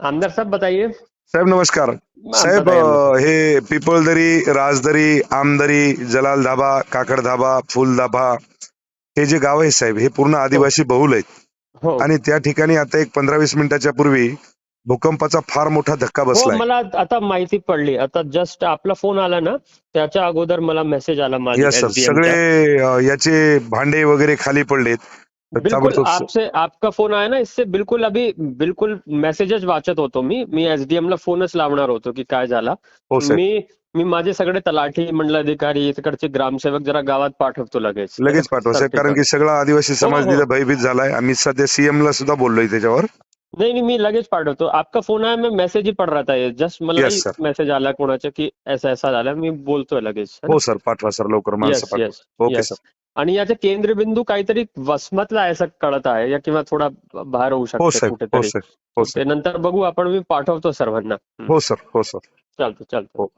आमदार साहब बताइए। साहेब नमस्कार। साहेब हे पिपळदरी राजदरी आमदरी जलाल धाबा काकड धाबा फुल धाबा हे जे गाव आहे साहेब हे पूर्ण आदिवासी बहुल आहेत. हो। आणि त्या ठिकाणी आता एक पंधरा वीस मिनिटाच्या पूर्वी भूकंपाचा फार मोठा धक्का हो बसलाय. मला आता माहिती पडली. आता जस्ट आपला फोन आला ना त्याच्या अगोदर मला मेसेज आला. सगळे याचे भांडे वगैरे खाली पडलेत. बिल्कुल आपसे आपका फोन आया ना इससे बिल्कुल अभी बिल्कुल मेसेजेस वाचत होतो मी. मी एसडीएम ला फोनच लावणार होतो की काय झाला. हो मी मी माझे सगळे तलाठी मंडल अधिकारी तिकडचे ग्रामसेवक जरा गावात पाठवतो लगेच. लगेच पाठवा साहेब कारण की सगळा आदिवासी समाज हो. भयभीत झालाय. आम्ही सध्या सीएम ला सुद्धा बोललोय त्याच्यावर. नहीं नहीं मी लगेच पाठवतो. आपका फोन आया मैं मेसेज ही पढ़ रहा था. ये जस्ट मला. मेसेज आला कोणाचा की ऐसा ऐसा झाला. मी बोलतोय लगेच हो सर पाठवा सर लवकर ओके सर आणि याचे केंद्रबिंदू काहीतरी वसमतला आहे असं कळत आहे या किंवा थोडा बाहेर होऊ हो शकते साहेब हो कुठेतरी. हो नंतर बघू आपण मी पाठवतो सर्वांना. हं. हो सर हो सर. चालतं चालतं हो